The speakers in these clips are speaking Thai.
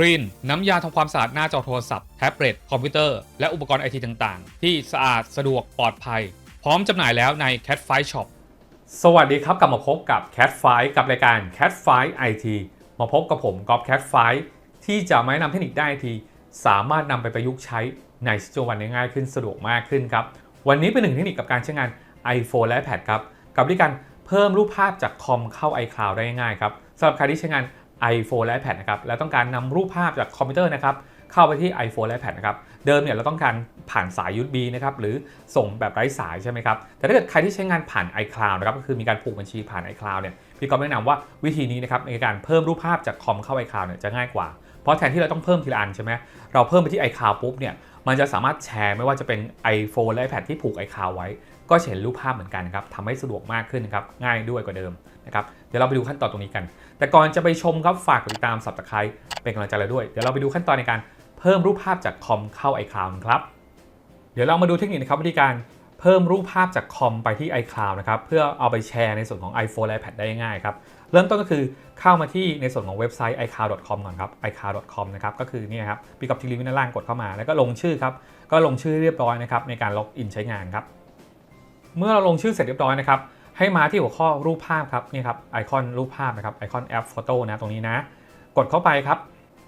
ครีนน้ำยาทำความสะอาดหน้าจอโทรศัพท์แท็บเล็ตคอมพิวเตอร์ และอุปกรณ์ไอทีต่างๆ ที่สะอาดสะดวกปลอดภัย พร้อมจำหน่ายแล้วใน Cat f i Shop สวัสดีครับกลับมาพบกับ Cat f i กับรายการ Cat f i IT มาพบกับผมกอล์ฟ Cat f i ที่จะมาแนะนำเทคนิคได้ทีสามารถนำไปประยุกต์ใช้ในชีวิตประจำวันได้ง่ายขึ้นสะดวกมากขึ้นครับ วันนี้เป็นหนึ่งเทคนิคกับการใช้งาน iPhone และ iPad ครับ กับวิธีการเพิ่มรูปภาพจากคอมเข้า iCloud ได้ง่ายครับสำหรับใครที่ใช้งาน iPhone และ iPad นะครับและต้องการนำรูปภาพจากคอมพิวเตอร์นะครับเข้าไปที่ iPhone และ iPad นะครับเดิมเนี่ยเราต้องการผ่านสาย USB นะครับหรือส่งแบบไร้สายใช่ไหมครับแต่ถ้าเกิดใครที่ใช้งานผ่าน iCloud นะครับก็คือมีการผูกบัญชีผ่าน iCloud เนี่ยพี่ก็แนะนำว่าวิธีนี้นะครับในการเพิ่มรูปภาพจากคอมเข้า iCloud เนี่ยจะง่ายกว่า เพราะแทนที่เราต้องเพิ่มทีละอันใช่ไหมเราเพิ่มไปที่ iCloud ปุ๊บเนี่ย มันจะสามารถแชร์ไม่ว่าจะเป็น iPhone และ iPad ที่ผูกไอคาวไว้ ก็เห็นรูปภาพเหมือนกันครับทำให้สะดวกมากขึ้นนะครับง่ายด้วยกว่าเดิมนะครับเดี๋ยวเราไปดูขั้นตอนตรงนี้กัน แต่ก่อนจะไปชมครับฝากติดตามสับตะไคร้เป็นกำลังใจเราด้วย เดี๋ยวเราไปดูขั้นตอนในการเพิ่มรูปภาพจากคอมเข้า iCloud ครับ เดี๋ยวเรามาดูเทคนิคนะครับวิธีการ เพิ่มรูปภาพจากคอมไปที่ iCloud นะครับเพื่อเอาไปแชร์ในส่วนของ iPhone และ iPad ได้ง่ายครับเริ่มต้นก็คือเข้ามาที่ในส่วนของเว็บไซต์ iCloud.com ก่อนครับ iCloud.com นะครับก็คือนี่ครับพี่กับทีรีวิวด้านล่างกดเข้ามา แล้วก็ลงชื่อครับก็ลงชื่อเรียบร้อยนะครับในการล็อกอินใช้งานครับเมื่อเราลงชื่อเสร็จเรียบร้อยนะครับให้มาที่หัวข้อรูปภาพครับนี่ครับไอคอนรูปภาพนะครับไอคอนแอปโฟโต้นะตรงนี้นะ กดเข้าไปครับ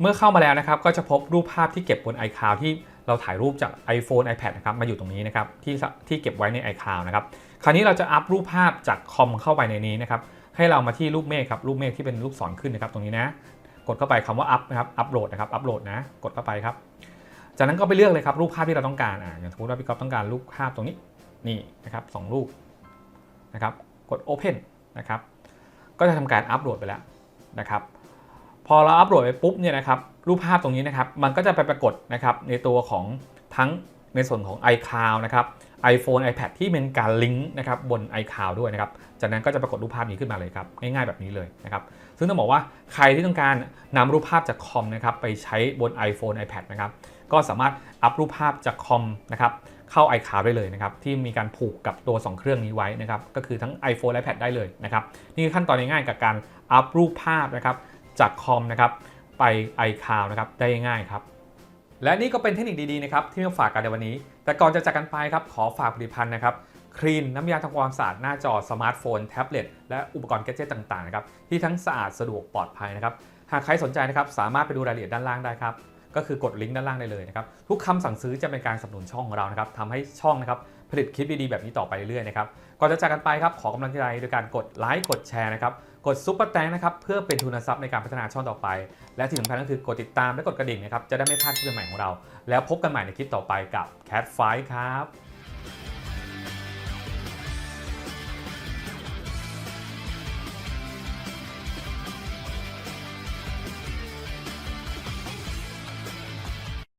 เมื่อเข้ามาแล้วนะครับก็จะพบรูปภาพที่เก็บบน iCloud ที่เราถ่ายรูปจาก iPhone iPad นะครับมาอยู่ตรงนี้นะครับที่ที่เก็บไว้ใน iCloud นะครับคราวนี้เราจะอัพรูปภาพจากคอมเข้าไปในนี้นะครับให้เรามาที่รูปเมฆครับรูปเมฆที่เป็นรูปศรขึ้นนะครับตรงนี้นะกดเข้าไปคำว่าอัพนะครับอัพโหลดนะครับอัพโหลดนะกดเข้าไปครับ จากนั้นก็ไปเลือกเลยครับรูปภาพที่เราต้องการอ่าอย่างสมมติว่าพี่ก๊อฟต้องการรูปภาพตรงนี้นี่นะครับสองรูปนะครับกด Open นะครับก็จะทำการอัพโหลดไปแล้วนะครับ พอเราอัพโหลดไปปุ๊บเนี่ยนะครับรูปภาพตรงนี้นะครับมันก็จะไปปรากฏนะครับในตัวของทั้งในส่วนของ iCloud นะครับ iPhone iPad ที่เป็นการลิงก์นะครับบน iCloud ด้วยนะครับ จากนั้นก็จะปรากฏรูปภาพนี้ขึ้นมาเลยครับ ง่ายๆแบบนี้เลยนะครับ ซึ่งต้องบอกว่าใครที่ต้องการนำรูปภาพจากคอมนะครับไปใช้บน iPhone iPad นะครับก็สามารถอัพรูปภาพจากคอมนะครับเข้า iCloud ได้เลยนะครับที่มีการผูกกับตัว 2 เครื่องนี้ไว้นะครับก็คือทั้ง iPhone และ iPad ได้เลยนะครับนี่คือขั้นตอนง่ายๆกับการอัพรูปภาพนะครับ จากคอมนะครับไป iCloud นะครับได้ง่ายครับ และนี่ก็เป็นเทคนิคดีๆนะครับที่มาฝากกันในวันนี้ แต่ก่อนจะจากกันไปครับขอฝากผลิตภัณฑ์นะครับครีนน้ำยาทำความสะอาดหน้าจอสมาร์ทโฟน แท็บเล็ตและอุปกรณ์แกดเจิตต่างๆนะครับที่ทั้งสะอาดสะดวกปลอดภัยนะครับหากใครสนใจนะครับสามารถไปดูรายละเอียดด้านล่างได้ครับก็คือกดลิงก์ด้านล่างได้เลยนะครับทุกคำสั่งซื้อจะเป็นการสนับสนุนช่องของเรานะครับทำให้ช่องนะครับผลิตคลิปดีๆแบบนี้ต่อไปเรื่อยๆนะครับก่อนจะจากกันไปครับขอกำลังใจโดยการกดไลค์กดแชร์นะครับ กดซุปเปอร์แตงนะครับเพื่อเป็นทุนทรัพย์ในการพัฒนาช่องต่อไป และที่สำคัญก็คือกดติดตามและกดกระดิ่งนะครับจะได้ไม่พลาดคลิปใหม่ของเรา แล้วพบกันใหม่ในคลิปต่อไปกับ Cat f i ครับ